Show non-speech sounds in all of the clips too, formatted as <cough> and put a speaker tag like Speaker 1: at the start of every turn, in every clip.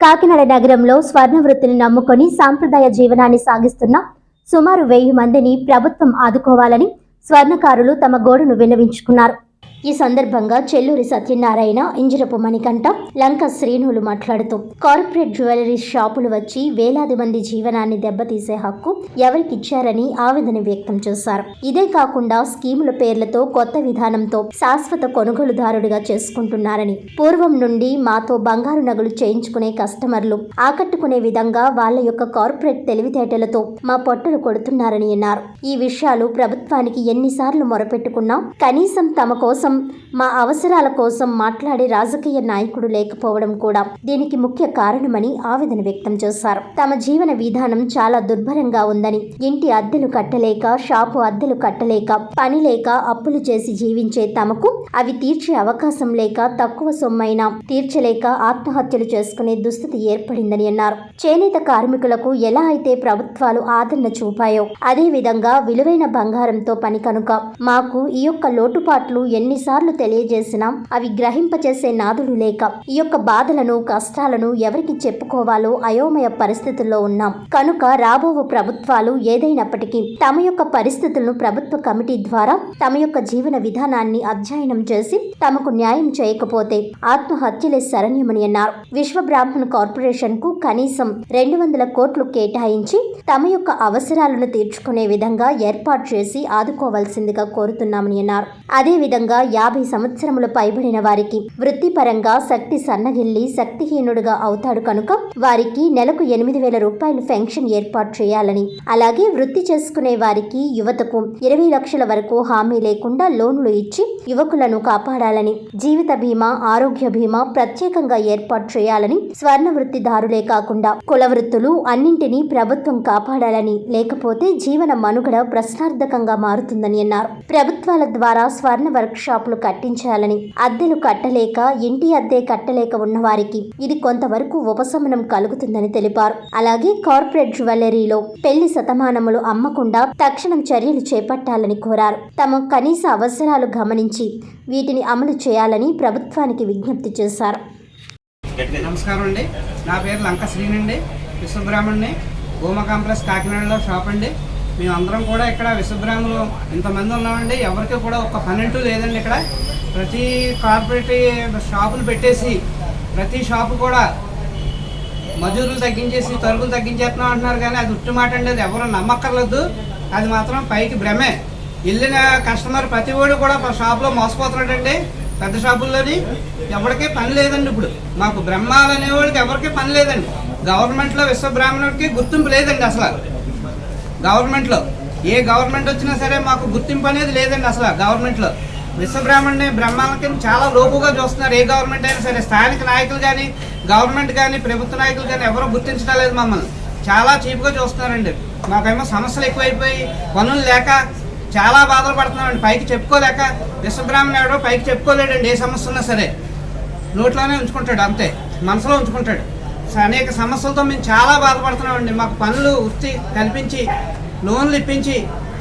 Speaker 1: కాకినాడ నగరంలో స్వర్ణ వృత్తిని నమ్ముకొని సాంప్రదాయ జీవనాన్ని సాగిస్తున్న సుమారు వెయ్యి మందిని ప్రభుత్వం ఆదుకోవాలని స్వర్ణకారులు తమ గోడును విన్నవించుకున్నారు. ఈ సందర్భంగా చెల్లూరి సత్యనారాయణ ఇంజరపు మణికంఠ లంక శ్రీనులు మాట్లాడుతూ కార్పొరేట్ జ్యువెలరీ షాపులు వచ్చి వేలాది మంది జీవనాన్ని దెబ్బతీసే హక్కు ఎవరికిచ్చారని ఆవేదన వ్యక్తం చేశారు. ఇదే కాకుండా స్కీముల పేర్లతో కొత్త విధానంతో శాశ్వత కొనుగోలుదారుడిగా చేసుకుంటున్నారని పూర్వం నుండి మాతో బంగారు నగలు చేయించుకునే కస్టమర్లు ఆకట్టుకునే విధంగా వాళ్ళ యొక్క కార్పొరేట్ తెలివితేటలతో మా పొట్టలు కొడుతున్నారని అన్నారు. ఈ విషయాలు ప్రభుత్వానికి ఎన్నిసార్లు మొరపెట్టుకున్నా కనీసం తమ కోసం మా అవసరాల కోసం మాట్లాడే రాజకీయ నాయకుడు లేకపోవడం కూడా దీనికి ముఖ్య కారణమని ఆవేదన వ్యక్తం చేశారు. తమ జీవన విధానం చాలా దుర్భరంగా ఉందని ఇంటి అద్దెలు కట్టలేక షాపు అద్దెలు కట్టలేక పని లేక అప్పులు చేసి జీవించే తమకు అవి తీర్చే అవకాశం లేక తక్కువ సొమ్మైన తీర్చలేక ఆత్మహత్యలు చేసుకునే దుస్థితి ఏర్పడిందని అన్నారు. చేనేత కార్మికులకు ఎలా అయితే ప్రభుత్వాలు ఆదరణ చూపాయో అదే విధంగా విలువైన బంగారంతో పని కనుక మాకు ఈ యొక్క లోటుపాట్లు ఎన్ని ఎన్నిసార్లు తెలియజేసినా అవి గ్రహింపచేసే నాదుడు లేక ఈ యొక్క బాధలను కష్టాలను ఎవరికి చెప్పుకోవాలో అయోమయ పరిస్థితుల్లో ఉన్నాం. కనుక రాబో ప్రభుత్వాలు ఏదైనప్పటికీ తమ యొక్క పరిస్థితులను ప్రభుత్వ కమిటీ ద్వారా తమ యొక్క జీవన విధానాన్ని అధ్యయనం చేసి తమకు న్యాయం చేయకపోతే ఆత్మహత్యలే శరణ్యమని అన్నారు. విశ్వ బ్రాహ్మణ్ కార్పొరేషన్కు కనీసం రెండు వందల కోట్లు కేటాయించి తమ యొక్క అవసరాలను తీర్చుకునే విధంగా ఏర్పాటు చేసి ఆదుకోవాల్సిందిగా కోరుతున్నామని అన్నారు. అదేవిధంగా యాభై సంవత్సరములు పైబడిన వారికి వృత్తిపరంగా శక్తి సన్నగిల్లి శక్తిహీనుడుగా అవుతాడు కనుక వారికి నెలకు ఎనిమిది వేల రూపాయలు పెన్షన్ ఏర్పాటు చేయాలని. అలాగే వృత్తి చేసుకునే వారికి యువతకు ఇరవై లక్షల వరకు హామీ లేకుండా లోన్లు ఇచ్చి యువకులను కాపాడాలని. జీవిత బీమా ఆరోగ్య బీమా ప్రత్యేకంగా ఏర్పాటు చేయాలని స్వర్ణ వృత్తిదారులే కాకుండా కుల వృత్తులు అన్నింటినీ ప్రభుత్వం కాపాడాలని. లేకపోతే జీవన మనుగడ ప్రశ్నార్థకంగా మారుతుందని అన్నారు. ప్రభుత్వాల ద్వారా స్వర్ణ వర్క్షాప్ షాపులు కట్టించాలని అద్దెలు కట్టలేక ఇంటి అద్దె కట్టలేక ఉన్నవారికి ఇది కొంతవరకు ఉపశమనం కలుగుతుందని తెలిపారు. అలాగే కార్పొరేట్ జ్యువెలరీలో పెళ్ళి శతమానములు అమ్మకుండా తక్షణం చర్యలు చేపట్టాలని కోరారు. తమ కనీస అవసరాలు గమనించి వీటిని అమలు చేయాలని ప్రభుత్వానికి విజ్ఞప్తి చేశారు.
Speaker 2: నమస్కారం అండి. నా పేరు లంక శ్రీనండి. విశ్వబ్రాహ్మణ్ణి. భూమా కాంప్లెక్స్ కాకినాడలో షాప్ అండి. మేమందరం కూడా ఇక్కడ విశ్వబ్రాహ్మణులు ఇంతమంది ఉన్నామండి. ఎవరికి కూడా ఒక పన్నెంటు లేదండి ఇక్కడ. ప్రతి కార్పొరేట్ షాపులు పెట్టేసి ప్రతి షాపు కూడా మజూరులు తగ్గించేసి తరుగులు తగ్గించేస్తున్నాం అంటున్నారు కానీ అది ఉట్టి మాట అండి. అది ఎవరు నమ్మక్కర్లేదు. అది మాత్రం పైకి భ్రమే. వెళ్ళిన కస్టమర్ ప్రతి వాడు కూడా మా షాప్లో మోసపోతున్నాడండి. పెద్ద షాపుల్లోని ఎవరికీ పని లేదండి ఇప్పుడు. మాకు బ్రహ్మాలు అనేవాడికి ఎవరికీ పని లేదండి. గవర్నమెంట్లో విశ్వబ్రాహ్మణుడికి గుర్తింపు లేదండి అసలు. గవర్నమెంట్లో. ఏ గవర్నమెంట్ వచ్చినా సరే మాకు గుర్తింపు అనేది లేదండి అసలు గవర్నమెంట్లో. విశ్వబ్రాహ్మణ్ని బ్రహ్మాలకి చాలా లోపుగా చూస్తున్నారు. ఏ గవర్నమెంట్ అయినా సరే స్థానిక నాయకులు కానీ గవర్నమెంట్ కానీ ప్రభుత్వ నాయకులు కానీ ఎవరూ గుర్తించడం లేదు మమ్మల్ని. చాలా చీప్గా చూస్తున్నారండి. మాకేమో సమస్యలు ఎక్కువైపోయి పనులు లేక చాలా బాధలు పడుతున్నామండి. పైకి చెప్పుకోలేక విశ్వబ్రాహ్మణ్ ఎవడో పైకి చెప్పుకోలేడండి ఏ సమస్య ఉన్నా సరే. నోట్లోనే ఉంచుకుంటాడు అంతే. మనసులో ఉంచుకుంటాడు. అనేక సమస్యలతో మేము చాలా బాధపడుతున్నామండి. మాకు పనులు వృత్తి కల్పించి లోన్లు ఇప్పించి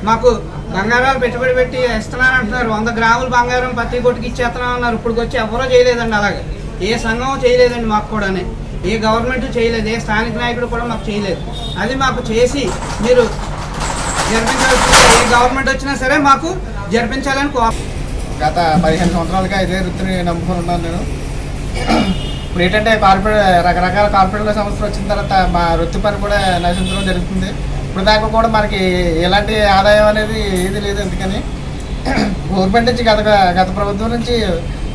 Speaker 2: మాకు బంగారాలు పెట్టుబడి పెట్టి ఇస్తున్నాను అంటున్నారు. వంద గ్రాములు బంగారం పత్తి కొట్టుకు ఇచ్చేస్తున్నాం అన్నారు. ఇప్పుడు వచ్చి ఎవరో చేయలేదండి అలాగే. ఏ సంఘం చేయలేదండి మాకు కూడానే. ఏ గవర్నమెంట్ చేయలేదు. ఏ స్థానిక నాయకుడు కూడా మాకు చేయలేదు. అది మాకు చేసి మీరు జరిపించాల్సిన ఏ గవర్నమెంట్ వచ్చినా సరే మాకు జరిపించాలని కో
Speaker 3: గత పదిహేను సంవత్సరాలుగా ఇదే వృత్తిని నమ్ముకుని ఉన్నాను నేను. ఇప్పుడు ఏంటంటే కార్పొరేట్ రకరకాల కార్పొరేట్ సంస్థలు వచ్చిన తర్వాత మా వృత్తి పని కూడా నశించడం జరుగుతుంది. ఇప్పుడు దాకా కూడా మనకి ఎలాంటి ఆదాయం అనేది ఏది లేదు ఎందుకని గవర్నమెంట్ నుంచి గత గత ప్రభుత్వం నుంచి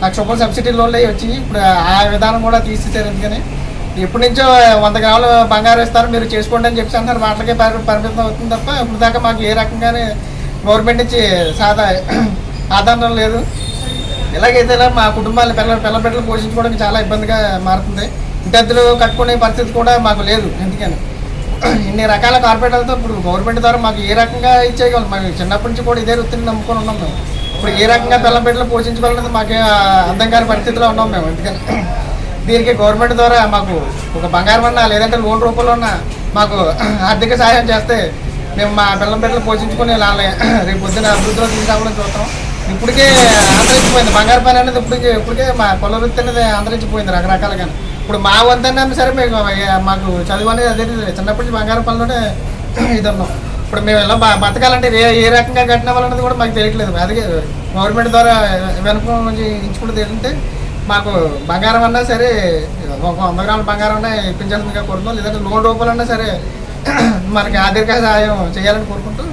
Speaker 3: లక్ష రూపాయలు సబ్సిడీ లోన్లు అవి వచ్చి ఇప్పుడు ఆ విధానం కూడా తీసేసారు ఎందుకని ఎప్పటి నుంచో వంద గ్రాములు బంగారం ఇస్తారు మీరు చేసుకోండి అని చెప్పి అంటారు వాటికే పరిమితం అవుతుంది తప్ప ఇప్పుడు దాకా మాకు ఏ రకంగానే గవర్నమెంట్ నుంచి సాదా ఆధారం లేదు. ఇలాగైతే ఇలా మా కుటుంబాలు పిల్ల పిల్ల బిడ్డలు పోషించుకోవడానికి చాలా ఇబ్బందిగా మారుతుంది. ఇంటద్దులు కట్టుకునే పరిస్థితి కూడా మాకు లేదు ఎందుకని. ఇన్ని రకాల కార్పొరేటర్లతో ఇప్పుడు గవర్నమెంట్ ద్వారా మాకు ఏ రకంగా ఇచ్చేయగలం? మేము చిన్నప్పటి నుంచి కూడా ఇదే వృత్తిని నమ్ముకొని ఉన్నాం మేము. ఇప్పుడు ఏ రకంగా పిల్ల బిడ్డలు పోషించుకోవాలనేది మాకే అర్థం కాని పరిస్థితిలో ఉన్నాం మేము ఎందుకని. దీనికి గవర్నమెంట్ ద్వారా మాకు ఒక బంగారం అన్నా లేదంటే లోన్ రూపంలో ఉన్న మాకు ఆర్థిక సహాయం చేస్తే మేము మా పిల్లల బిడ్డలు పోషించుకుని రేపు పొద్దున అభివృద్ధిలో తీసుకురావడం చూస్తాం ఇప్పటికే అంతరించిపోయింది. బంగారు పని అనేది ఇప్పటికే ఇప్పటికే మా పొల వృత్తి అనేది అంతరించిపోయింది రకరకాలుగా ఇప్పుడు మా వంతన్నా సరే మీకు మాకు చదువు అనేది అదే చిన్నప్పటి నుంచి బంగారం పనిలోనే ఇది ఉన్నాం. ఇప్పుడు మేము ఎలా బతకాలంటే ఏ ఏ రకంగా కట్టిన వాళ్ళన్నది కూడా మాకు తెలియట్లేదు. అదే గవర్నమెంట్ ద్వారా వెనుక నుంచి ఇంచుకుంటే తెలియంటే మాకు బంగారం అన్నా సరే ఒక వంద గ్రాముల బంగారం అన్నా ఇప్పించాల్సిందిగా కోరుతున్నాం. లేదంటే లోన్ రూపాయలన్నా సరే <clears throat> మనకి ఆర్థిక సహాయం చేయాలని కోరుకుంటూ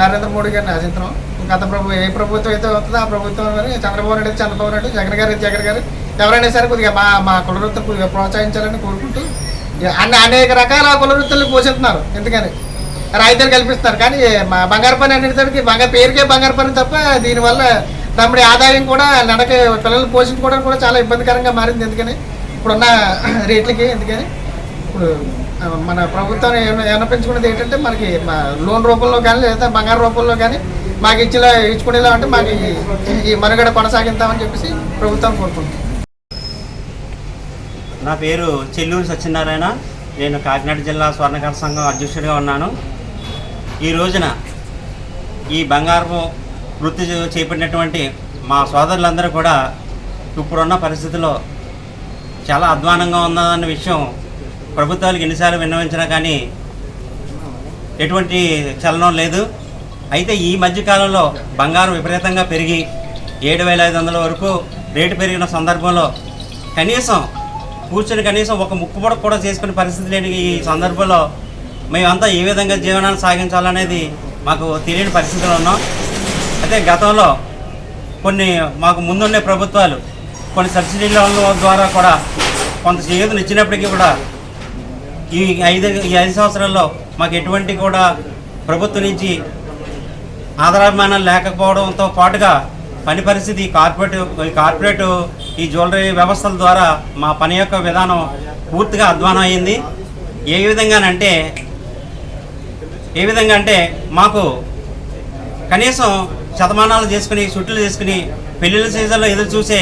Speaker 3: నరేంద్ర మోడీ గారిని ఆశిస్తున్నాం గత ప్రభు ఏ ప్రభుత్వం అయితే వస్తుందో ఆ ప్రభుత్వం చంద్రబాబు నాయుడు అయితే చంద్రబాబు నాయుడు జగన్ గారు జగన్ గారు ఎవరైనా సరే కొద్దిగా మా మా కులవృత్తులు కొద్దిగా ప్రోత్సహించాలని కోరుకుంటూ అన్ని అనేక రకాల కులవృత్తులు పోషిస్తున్నారు. ఎందుకని? రైతులు కల్పిస్తున్నారు. కానీ మా బంగారు పని అనేసరికి బంగారు పేరుకే బంగారు పని తప్ప దీనివల్ల తమ్ముడి ఆదాయం కూడా నడక పిల్లలు పోషించుకోవడానికి కూడా చాలా ఇబ్బందికరంగా మారింది. ఎందుకని? ఇప్పుడున్న రేట్లకి ఎందుకని? ఇప్పుడు మన ప్రభుత్వం ఏమైనా ఏంటంటే మనకి లోన్ రూపంలో కానీ లేదా బంగారు రూపంలో కానీ మాకు ఇచ్చేలా ఇచ్చుకునేలా అంటే మాకు ఈ- మనుగడ కొనసాగిద్దామని చెప్పేసి ప్రభుత్వం కోరుకుంటుంది.
Speaker 4: నా పేరు చెల్లూరు సత్యనారాయణ. నేను కాకినాడ జిల్లా స్వర్ణకార సంఘం అధ్యక్షుడిగా ఉన్నాను. ఈ రోజున ఈ బంగారపు వృత్తి చేపట్టినటువంటి మా సోదరులందరూ కూడా ఇప్పుడున్న పరిస్థితిలో చాలా అధ్వానంగా ఉన్నదన్న విషయం ప్రభుత్వాలకు ఎన్నిసార్లు విన్నవించినా కానీ ఎటువంటి చలనం లేదు. అయితే ఈ మధ్యకాలంలో బంగారం విపరీతంగా పెరిగి ఏడు వేల ఐదు వందల వరకు రేటు పెరిగిన సందర్భంలో కనీసం కూర్చొని కనీసం ఒక ముక్కుపొడ కూడా చేసుకునే పరిస్థితి లేని ఈ సందర్భంలో మేమంతా ఏ విధంగా జీవనాన్ని సాగించాలనేది మాకు తెలియని పరిస్థితులు ఉన్నాం. అయితే గతంలో కొన్ని మాకు ముందుండే ప్రభుత్వాలు కొన్ని సబ్సిడీ లోన్ల ద్వారా కూడా కొంత చేయూతను ఇచ్చినప్పటికీ కూడా ఈ ఐదు ఈ ఐదు సంవత్సరాల్లో మాకు ఎటువంటి కూడా ప్రభుత్వం నుంచి ఆధారాభిమానాలు లేకపోవడంతో పాటుగా పని పరిస్థితి కార్పొరేట్ ఈ కార్పొరేట్ ఈ జ్యువెలరీ వ్యవస్థల ద్వారా మా పని యొక్క విధానం పూర్తిగా అధ్వానం అయింది. ఏ విధంగానంటే ఏ విధంగా అంటే మాకు కనీసం శతమానాలు చేసుకుని చుట్లు చేసుకుని పెళ్ళిళ్ళ సీజన్లో ఎదురు చూసే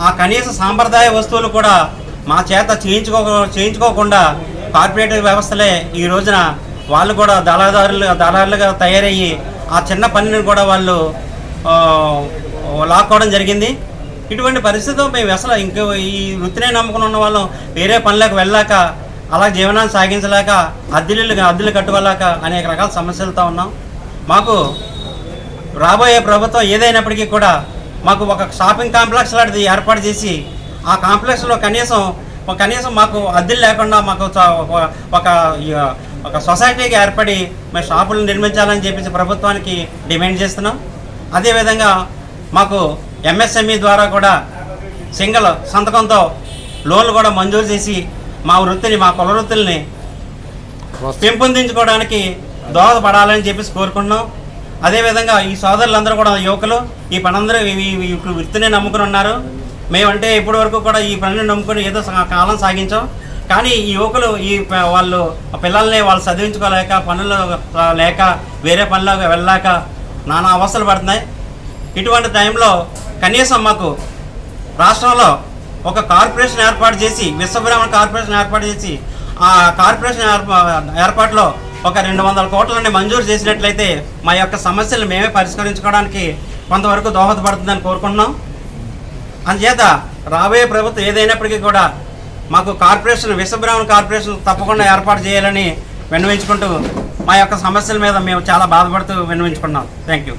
Speaker 4: ఆ కనీస సాంప్రదాయ వస్తువులు కూడా మా చేత చేయించుకో చేయించుకోకుండా కార్పొరేట్ వ్యవస్థలే ఈ రోజున వాళ్ళు కూడా దళాదారులు దళారులుగా తయారయ్యి ఆ చిన్న పనిని కూడా వాళ్ళు లాక్కోవడం జరిగింది. ఇటువంటి పరిస్థితిలో మేము అసలు ఇంకో ఈ వృత్తినే నమ్ముకుని ఉన్న వాళ్ళం. వేరే పనులకు వెళ్ళాక అలా జీవనాన్ని సాగించలేక అద్దెలు అద్దెలు కట్టుకోలేక అనేక రకాల సమస్యలతో ఉన్నాం. మాకు రాబోయే ప్రభుత్వం ఏదైనప్పటికీ కూడా మాకు ఒక షాపింగ్ కాంప్లెక్స్ లాంటిది ఏర్పాటు చేసి ఆ కాంప్లెక్స్లో కనీసం కనీసం మాకు అద్దెలు లేకుండా మాకు ఒక- ఒక ఒక సొసైటీకి ఏర్పడి మేము షాపులు నిర్మించాలని చెప్పేసి ప్రభుత్వానికి డిమాండ్ చేస్తున్నాం. అదేవిధంగా మాకు ఎంఎస్ఎంఈ ద్వారా కూడా సింగల్ సంతకంతో లోన్లు కూడా మంజూరు చేసి మా వృత్తిని మా కుల వృత్తుల్ని పెంపొందించుకోవడానికి దోహదపడాలని చెప్పేసి కోరుకుంటున్నాం. అదేవిధంగా ఈ సోదరులందరూ కూడా యువకులు ఈ పనందరూ ఈ వృత్తిని నమ్ముకుని ఉన్నారు. మేమంటే ఇప్పటి వరకు కూడా ఈ పనిని నమ్ముకుని ఏదో కాలం సాగించాం. కానీ ఈ యువకులు ఈ వాళ్ళు పిల్లల్ని వాళ్ళు చదివించుకోలేక పనులు లేక వేరే పనులకు వెళ్ళాక నానా అవస్థలు పడుతున్నాయి. ఇటువంటి టైంలో కనీసం మాకు రాష్ట్రంలో ఒక కార్పొరేషన్ ఏర్పాటు చేసి విశ్వబ్రాహ్మణ కార్పొరేషన్ ఏర్పాటు చేసి ఆ కార్పొరేషన్ ఏర్పా ఏర్పాటులో ఒక రెండు వందల కోట్లని మంజూరు చేసినట్లయితే మా యొక్క సమస్యలు మేమే పరిష్కరించుకోవడానికి కొంతవరకు దోహదపడుతుందని కోరుకుంటున్నాం. అందుచేత రాబోయే ప్రభుత్వం ఏదైనప్పటికీ కూడా మాకు కార్పొరేషన్ విశ్వబ్రాహ్మణ కార్పొరేషన్ తప్పకుండా ఏర్పాటు చేయాలని విన్నవించుకుంటూ మా యొక్క సమస్యల మీద మేము చాలా బాధపడుతూ విన్నవించుకున్నాం. Thank you